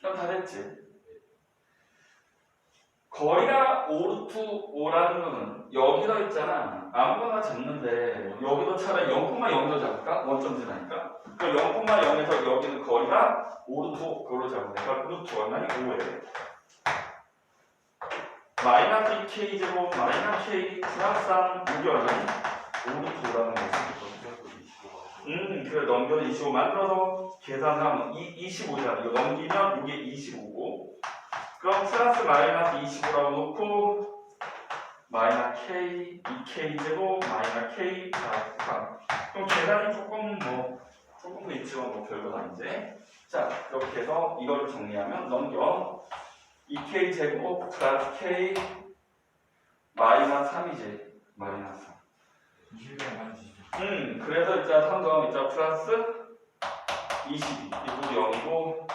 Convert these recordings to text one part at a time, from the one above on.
그럼 다 됐지. 거리가 5루트 5라는 거는 여기다 있잖아. 아무거나 잡는데 여기도 차라리 0,0도 잡을까? 원점 지나니까. 그 0,0에서 여기는 거리가 5루트 5 그걸로 잡으면 돼. 그러니까 루트 얼마니? 5에. 마이너스 2k 제곱 마이너스 k 플러스 3 이게 얼마니? 5루트 5라는 거지. 음, 그래 넘겨서 25 만들어서 계산하면 이 25잖아. 이거 넘기면 이게 25고. 그럼 플러스 마이너스 25라고 놓고 마이너스 k 2k 제곱 마이너스 k 3. 그럼 계산이 조금 뭐 조금 더 있지만 뭐 별건 아닌데. 자 이렇게 해서 이거를 정리하면 넘겨 2k 제곱 플러스 k 마이너스 3이지 마이너스 3. 20명 많이 음, 그래서 일자 3점 일자 플러스 22 이거 0이고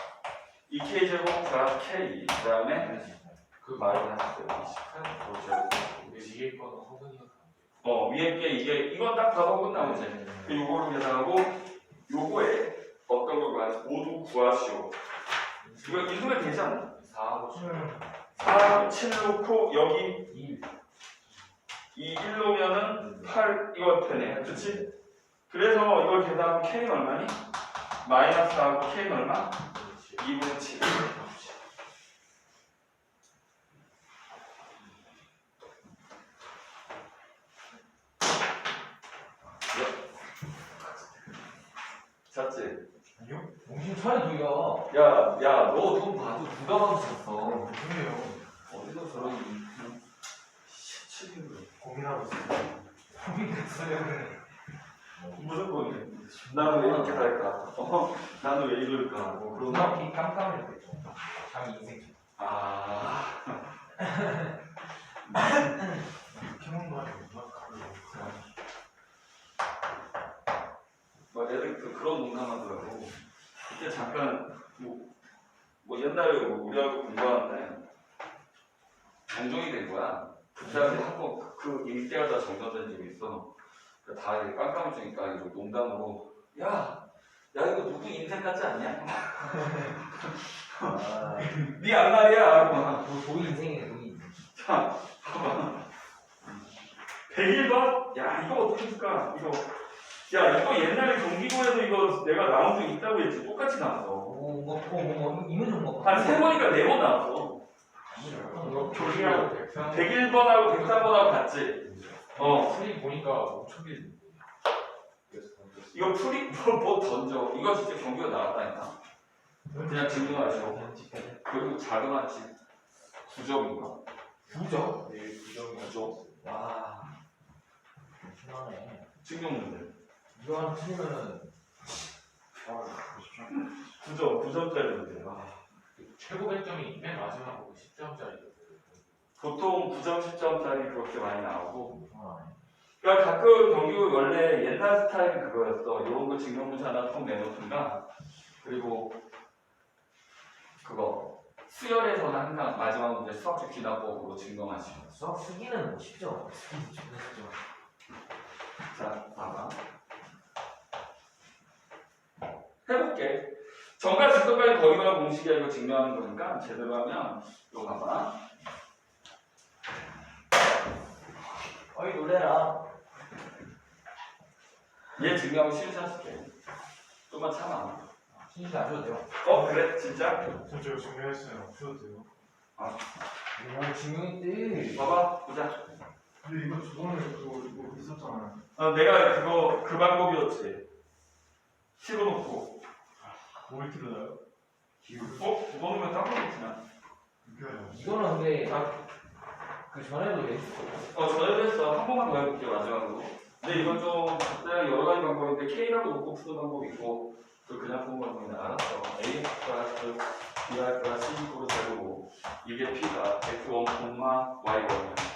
2k 제곱 플러스 k 그 다음에 그 마이너스 28 그렇죠. 위에 거는 허근이가 어 위에 게 이게 이건 딱 봐도 끝나오지. 그 요거를 계산하고 요거에 어떤 걸 구하시 모두 구하시오. 이거 읽으면 되지 않나? 4하고 4, 7 놓고 여기 1 2, 1 놓으면은 8 이거 되네 그렇지? 그래서 이걸 계산하면 k는 얼마니? 마이너스 4하고 k는 얼마? 2분의 7 잤지? 아니요? 정신 차려 도희야 야, 야, 너 돈 봐도 누가 봐도 잤어. 무슨해요 어디서 저런 시치는 고민하고 있어요 고민? 나는 왜 이렇게 살까? 어? 나는 왜 이럴까? 뭐 그런 거. 눈앞이 깜깜했겠죠 자기 인생 아, 캐논도 하고 음악 가고 뭐 애들 그 그런 농담하더라고. 그때 잠깐 뭐, 뭐 옛날에 뭐 우리하고 공부하는데 정종이 된 거야. 그때 한번 그 일대하다 정전된 적이 있어. 그다 이렇게 깜깜해지니까 이거 농담으로 야, 야 이거 누구 인생 같지 않냐? 아, 네. 하고 막. 도- 도희 인생이네 도희 인생 자, 봐봐. 101번? 야, 이거 어떻게 줄까? 이거. 야, 이거 옛날에 경기도에서 이거 내가 나온 적 있다고 했지. 똑같이 나왔어. 오 뭐뭐 이문종 뭐한세 번이니까 네번 나왔어. 조리하고 백상 101번하고 103번하고 같지? 어. 풀이 보니까 엄청 길 이거 풀이 뭐, 뭐 던져. 이거 진짜 경기도 나왔다니까. 그냥 질문하시오. 그리고 자그마치 9점인가? 부죠? 네 부정이 9점. 와 심하네 증명 문제. 이거 한 틀리면은 9점, 9점짜리 문제. 아. 최고 배점이 맨 마지막 거 10점짜리 보통 9점, 10점짜리 그렇게 많이 나오고. 심하네 그러니까 가끔 경기도 원래 옛날 스타일이 그거였어. 이런 거 증명문제 하나 통 내놓든가. 그리고 그거 수열에서는 항상 마지막 문제 수학적 기납법으로 증명하시고. 수학 쓰기는 뭐 쉽죠 쓰기 존나 쉽죠 자, 봐봐. 해볼게. 정과 직선까지 거리가 공식이 아니고 증명하는 거니까 제대로 하면 이거 봐봐. 어이 놀래라 얘 증명하면 쉬운 샷 줄게. 좀만 참아. 신경 안 줘도 돼요 어, 그래? 진짜? 저 저거 증명했어요 풀어도 돼요 오 증명했대 봐봐, 보자. 근데 이거 저번에 그거 이거 있었잖아요 어, 내가 그거 그 방법이었지. 실어놓고. 뭘 틀어요? 어? 그거는 딴 거겠구나. 이거요 이거는 근데 그 전에도 했었어 어, 전에도 했어. 한 번만 더 해볼게, 마지막으로. 근데 이건 좀, 그때 여러 가지 방법인데, K라고 놓고 푸는 방법이 있고, 또 그냥 푸는 방법인데, 알았어. A 플러스 BR 플러스 C9로 되고, 이게 P가 X1, Y1이야.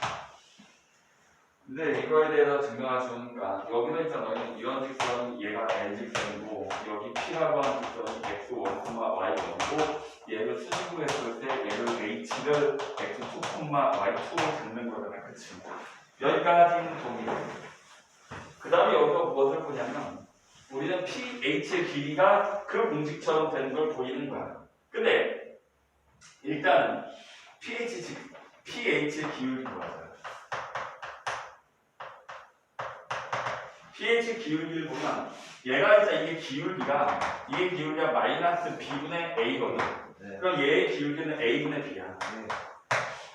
근데 이거에 대해서 증명하시니까, 여기는 있잖아. 이런 직선은 얘가 L 직선이고, 여기 P라고 하는 직선은 X1, Y1이고, 얘를 수직으했을 때 얘를 H를 X2, Y2로 갖는 거잖아. 그치? 여기까지는 동의해. 그 다음에 여기서 무엇을 보냐면, 우리는 PH의 길이가 그 공식처럼 되는 걸 보이는 거야. 근데 일단 pH 즉 pH 기울기 구하 pH 기울기를 보면 얘가 진짜 이게 기울기가 이게 기울기가 마이너스 b분의 a거든. 네. 그럼 얘의 기울기는 a분의 b야. 네.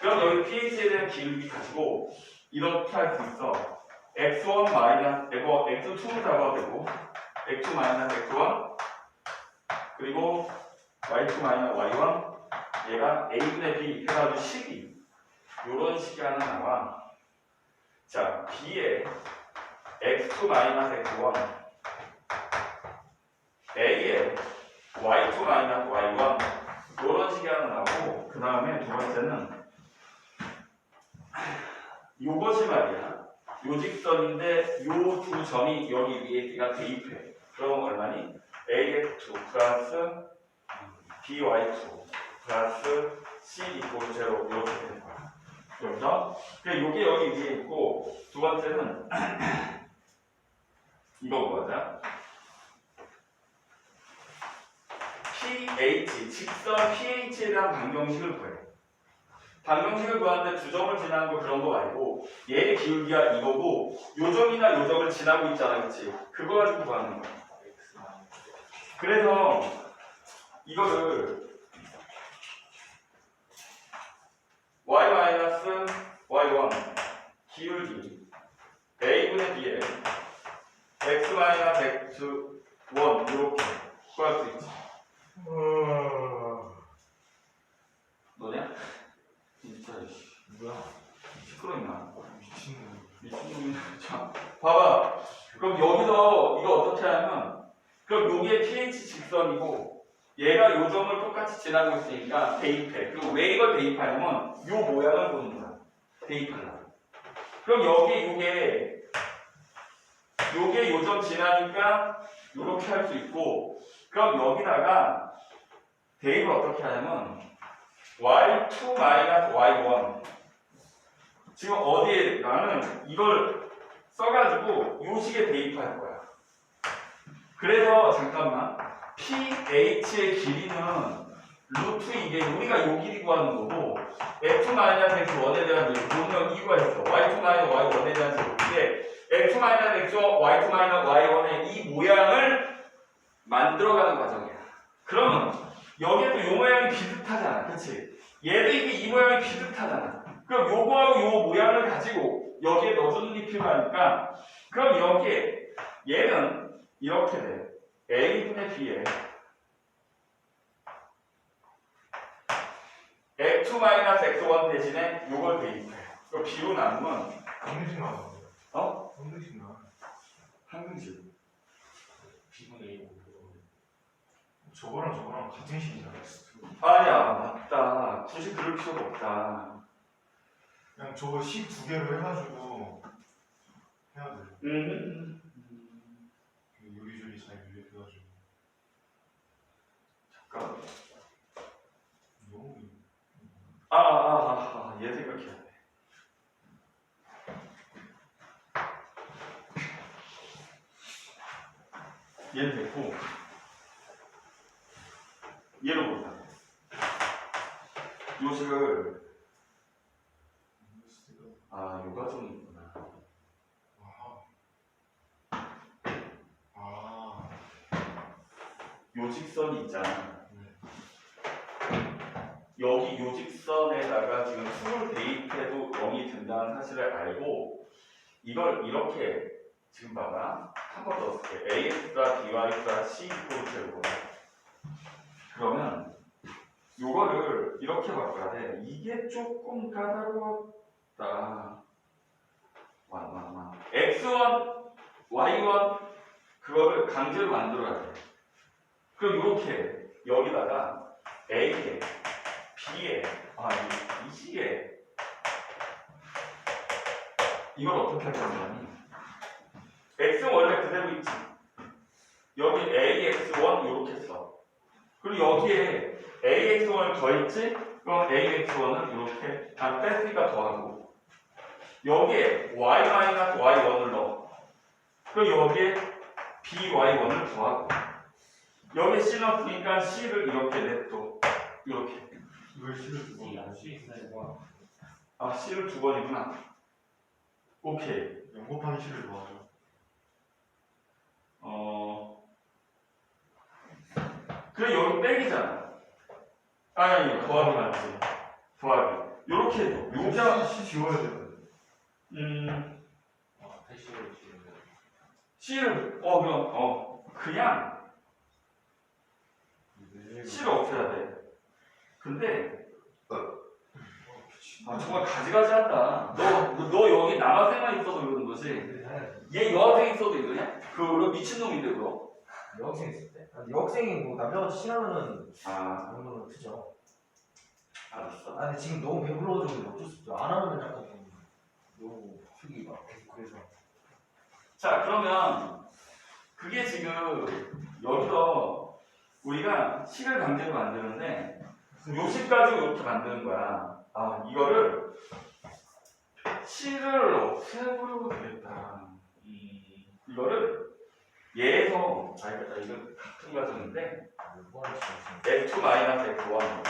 그럼 여기 pH에 대한 기울기 가지고 이렇게 할 수 있어. x1 마이너스 이거 x2를 잡아도 되고 x2 마이너스 x1 그리고 y2 마이너스 y1 얘가 a분의 b 해가지고 식이 요런 식이 하나 나와. 자 b에 x2 마이너스 x1 a에 y2 마이너스 y1 요런 식이 하나 나오고 그 다음에 두 번째는 요것이 말이야. 요 직선인데 요 두 점이 여기 위에 얘가 대입해. 그럼 얼마니? ax2 플러스 by2 플러스 c 이꼴 제로 이렇게 되는 거야. 그렇죠? 그래 요게 여기 위에 있고 두 번째는 이거 뭐자? pH 직선 pH에 대한 방정식을 구해. 방정식을 구하는데 두 점을 지나는 거 그런 거 말고 얘의 기울기가 이거고 요 점이나 요 점을 지나고 있잖아, 그렇지? 그거 가지고 구하는 거야. 그래서 이거를 y y1 기울기 a분의 b에 x x1 이렇게 구할 수 있지. 너냐? 진짜 씨. 뭐야? 시끄러웠나? 미친놈. 미친놈이야. 자, 봐봐. 그럼 여기서 이거 어떻게 하면 그럼 요게 pH 직선이고 얘가 요 점을 똑같이 지나고 있으니까 대입해. 그리고 왜 이걸 대입하냐면 요 모양을 보는 거야. 대입하려고. 그럼 여기 요게 요게 요점 지나니까 요렇게 할 수 있고 그럼 여기다가 대입을 어떻게 하냐면 y2 마이너스 y1 지금 어디에 나는 이걸 써가지고 요 식에 대입할 거야. 그래서 잠깐만 pH의 길이는 루트 이게 우리가 요 길이 구하는 거고 f 마이너스 x 1에 대한 용량 이거가 있어. y2 마이너스 y 1에 대한 제곱인데 x 마이너스 x y2 마이너스 y 1의 이 모양을 만들어가는 과정이야. 그러면 여기에도 요 모양이 비슷하잖아, 그렇지? 얘도 이게 이 모양이 비슷하잖아. 그럼 요거하고 요 모양을 가지고 여기에 넣어주는 게 필요하니까 그럼 여기에 얘는 이렇게 돼. A분의 b에 x 마이너스 x1 대신에 요걸 대입해. 그럼 b로 나누면 한등식 나왔어. 어? 한등식 나. 한근식. 비분의 1. 저거랑 저거랑 같은 식이잖아. 아니야 맞다. 굳이 그럴 필요가 없다. 그냥 저거 식 두 개로 해가지고 해야 돼. 음. 요리조리 잘 밀려가지고. 잠깐. 너무 아, 아, 아, 아, 얘 생각해야 돼. 얘는 됐고, 얘를 보자. 요식을, 아, 요가 좀 있구나. 아. 아. 요직선이 있잖아. 네. 여기 요직선에다가 지금 수를 대입해도 0이 된다는 사실을 알고 이걸 이렇게 지금 봐봐. 한 번 더 쓸게 ax과 by과 c 이꼴 제곱 그러면 요거를 이렇게 바꿔야 돼. 이게 조금 까다로웠다. 와와와. X1 y1 그거를 강제로 만들어야 돼. 그럼 이렇게 여기다가 a 에 B에 아, 이, 이 시에 이걸 어떻게 할 거냐니 X는 원래 그대로 있지. 여기 AX1 이렇게 써. 그리고 여기에 AX1을 더했지 그럼 AX1을 이렇게 다 뺐으니까 더하고 여기에 Y-Y1을 넣어. 그리고 여기에 BY1을 더하고 여기에 C 넣었으니까 C를 이렇게 냅둬. 이렇게 왜 C를 두 번? 이알수 있어요. 아 C를 두 번이구나. 오케이. 0 곱하기 C를 더하죠. 어. 그래 여기 빼기잖아. 아니 아니 더하기 맞지. 더하기. 요렇게 해줘. 요자 C, C 지워야 돼요. 음 아, 대시를 지금. C를 어 그럼 어 그냥 C를 없애야 돼. 근데 아 정말 가지가지 한다. 너, 너, 너 여기 남학생만 있어서 그러는 거지. 얘 여학생 있어도 이러냐? 그거 미친놈인데 그거. 여학생 있을 때? 아, 여학생이 뭐 남자같이 친하면은 아 정도는 크죠. 알았어. 아 근데 지금 너무 배불러가지고 어쩔 수 없죠. 안 하면 약간 좀 너무 속이 막 계속 그래서. 자 그러면 그게 지금 여기서 우리가 식을 강제로 만드는데 요식 가지고 이렇게 만드는 거야. 아 이거를 실을 없애보려고 되겠다. 음, 이거를 얘에서 아 이거 같은 과정인데 x2 마이너스 x1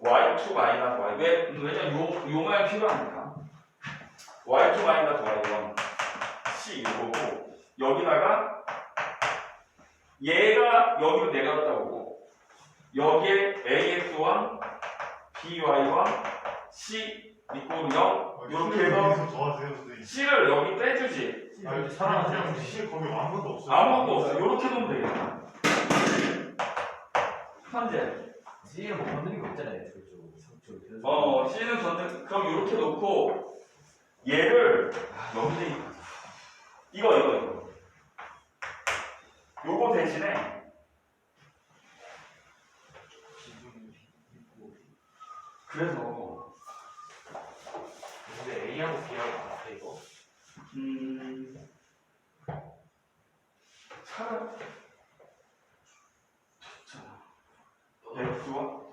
y2 마이너스 y 왜 왜냐 요 요말 필요하니까 y2 마이너스 y1 c 이거고 여기다가 얘가 여기로 내려갔다 오고 여기에 ax1 by1 c 이꼴 0 이렇게 해서 c를 여기 빼주지 아니, 사랑하는 그냥 C 거기 아무것도 없어요. 아무것도 없어 이렇게 놓으면 되겠다 현재 C를 뭐 건드린 거 없잖아요. 저쪽 저쪽. 어, C는 전체 그럼 이렇게 놓고 얘를 아, 여기다 이- 이거 이거 이거 요거 대신에 그래서 근데 A하고 B하고 같아 이거. 음 차라리 좋잖아 X와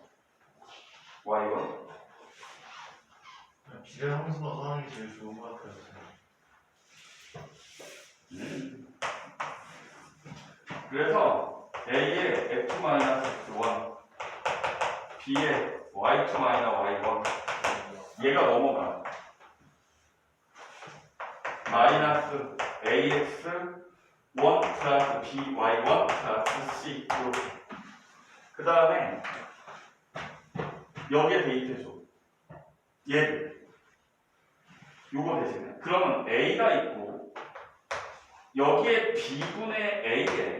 Y와 그냥 비례함수나 하는 게 제일 좋은 것 같아요. 음. 그래서 A의 F-X1 B의 Y2-Y1 얘가 넘어가 마이너스 AX 1 플러스 BY1 플러스 C 이렇게 그 다음에 여기에 대입해줘 얘를 요거 대신에 그러면 A가 있고 여기에 B분의 A에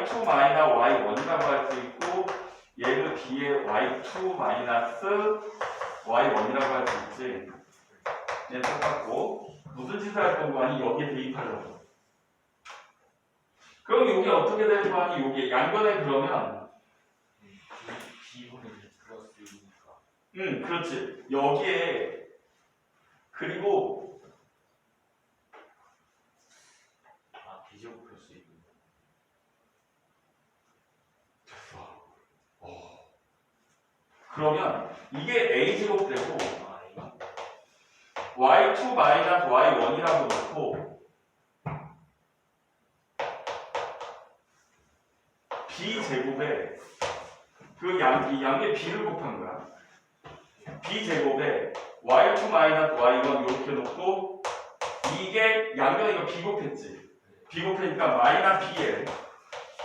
Y2 마이너스 Y1이라고 할 수 있고 얘를 B의 Y2 마이너스 Y1이라고 할 수 있지. 얘 똑같고. 무슨 짓을 할 거고 아니 여기에 대입하려고. 그럼 이게 어떻게 될거 아니? 이게 양변에 그러면. 음 그렇지. 여기에 그리고 아 B제곱 플러스 이분. 그러면 이게 A제곱 되고 아 이거. y2 마이너스 y1이라고 놓고 b 제곱에 그 양 이 양의 b를 곱한 거야. b 제곱에 y2 마이너스 y1 이렇게 놓고 이게 양변에 이거 b 곱했지. b 곱하니까 마이너스 b에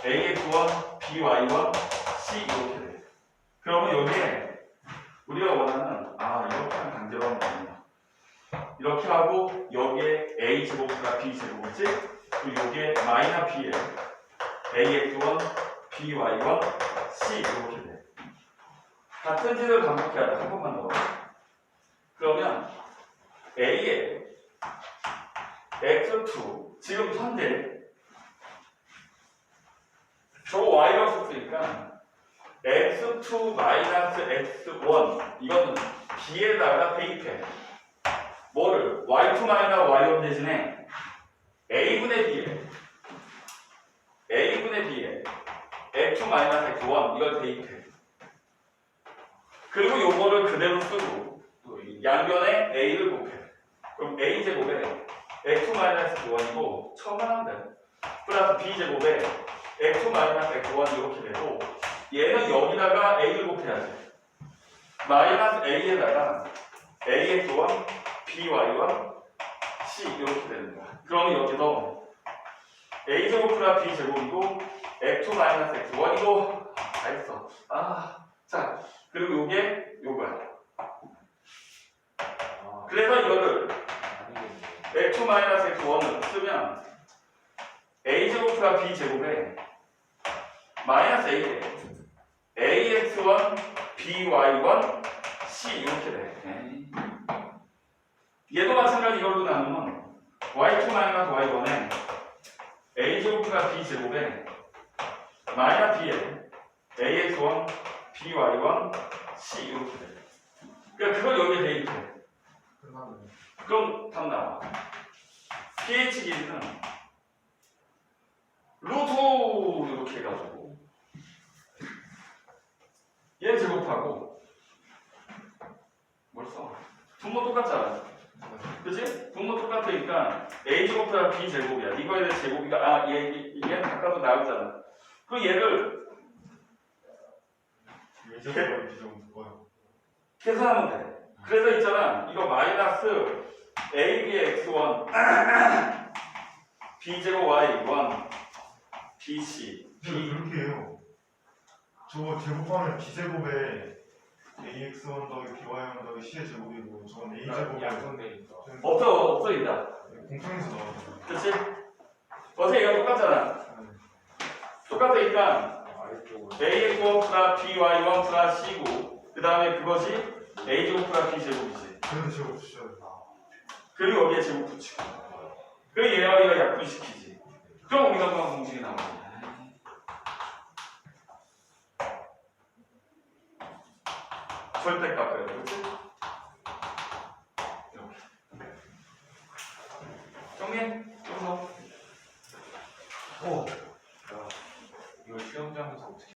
ax1 by1 c 이렇게 돼. 그러면 여기에 우리가 원하는 아 이렇게 하면 강제로 하면 됩니다. 이렇게 하고 여기에 a 제곱과 b 제곱이지 그리고 여기에 마이너 b에 ax1, by1, c 이렇게 돼. 같은 짓을 반복해야 돼. 한 번만 더. 그러면 a에 x2 지금 현재 저 y가 썼으니까 x2 마이너스 x1 이거는 b에다가 대입해. 뭐를 y2 마이너스 y1 대신에 a분의 b에 a분의 b에 x2 마이너스 x1 이걸 대입해. 그리고 요거를 그대로 쓰고. 양변에 a를 곱해. 그럼 a 제곱에 x2 마이너스 x1이고 처음 하면 돼. 플러스 b 제곱에 x2 마이너스 x1 이렇게 되고 얘는 여기다가 a를 곱해야지. 마이너스 a에다가 ax1, by1, c 이렇게 거야. 그럼 여기서 a 제곱plus b 제곱이고 x2 마이너스 x1 이거 다 했어. 아, 자 그리고 요게 요거야. 아, 그래서 이거를 아니겠네. x2 마이너스 x1을 쓰면 a 제곱과 b 제곱에 마이너스 a ax1 by1 c 이렇게 돼. 얘도 마찬가지 이걸로 나누면 y2 마이너스 y1에 a 제곱과 b 제곱에 마이너스 b에 ax1 by1 c 이렇게 돼. 그러니까 그걸 여기에 대입해. 그럼 답 나와. pH 길이는 루트 이렇게 해가지고 얘 제곱하고 뭘 써? 분모 똑같잖아. 그치? 분모 똑같으니까 a 제곱보다 b 제곱이야. 이거에 대해 제곱이가 아 얘, 얘 얘는 바꿔도 나오잖아. 그 얘를. 계산하면 돼. 그래서 있잖아. 이거 마이너스 AB x1 B 제곱 y1 BC 근데 그렇게 해요. 저 제곱하면 b제곱에 ax1 더하기 by1 더하기 c의 제곱이고 저건 a 제곱에 약분되니까. 없어 없어 있다. 공통에서 나와요. 그렇지? 어제 얘가 똑같잖아. 똑같으니까 아래쪽으로. ax1 플러스 by1 플러스 c고 그 다음에 그것이 a 제곱 플러스 b 제곱이지. 그래도 제곱 주셔야 돼. 그리고 여기에 제곱 붙이고 그리고 얘와 얘가 약분시키지. 그럼 우리가 공식이 나오지. 절대 깎아야 돼. 그렇지? 이렇게. 정리해. 여기서. 오.